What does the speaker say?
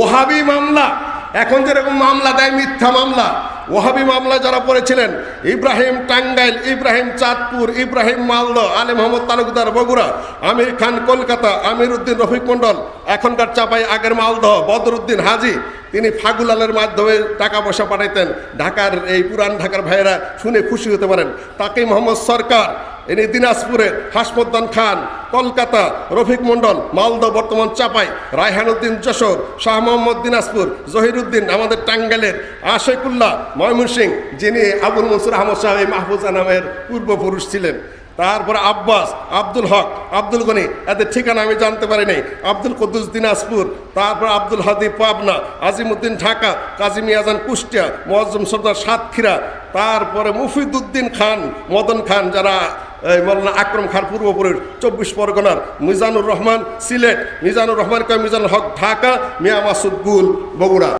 ওহাবি মামলা। এখন যেরকম মামলা দেয়, মিথ্যা মামলা। ওহাবি মামলা যারা পড়েছিলেন, ইব্রাহিম টাঙ্গাইল, ইব্রাহিম চাঁদপুর, ইব্রাহিম মালদ, আলী মোহাম্মদ তালুকদার বগুড়া, আমির খান কলকাতা আমির উদ্দিন রফিক মন্ডল এখনকার চাপাই আগের মালদহ বদরুদ্দিন হাজি, তিনি ফাগুলালের মাধ্যমে টাকা পয়সা পাঠাইতেন। ঢাকার এই পুরান ঢাকার ভাইয়েরা শুনে খুশি হতে পারেন। তাকে মোহাম্মদ সরকার ইনি দিনাজপুরে হাসমদ্দান খান, কলকাতা, রফিক মন্ডল মালদহ বর্তমান চাপাই, রায়হানুদ্দিন যশোর, শাহ মোহাম্মদ দিনাজপুর, জহিরুদ্দিন, আমাদের টাঙ্গাইলের আশেকুল্লাহ ময়মনসিং যিনি আবুল মনসুর আহমদ এই মাহফুজা নামের পূর্বপুরুষ ছিলেন। তারপরে আব্বাস, আব্দুল হক, আব্দুল গনি, এদের ঠিকানা আমি জানতে পারিনি আব্দুল কুদ্দুস দিনাজপুর, তারপর আব্দুল হাদি পাবনা, আজিমুদ্দিন ঢাকা, কাজী মিয়াজান কুষ্টিয়া, মোয়াজ্জম সর্দার সাতক্ষীরা, তারপরে মুফিদুদ্দিন খান, মদন খান, যারা মৌলানা আকরম খান পূর্বপুরের চব্বিশ পরগনার মিজানুর রহমান সিলেট। মিজানুর রহমান কয় মিজানুর হক ঢাকা, মিয়া মাসুদ গুল বগুড়া।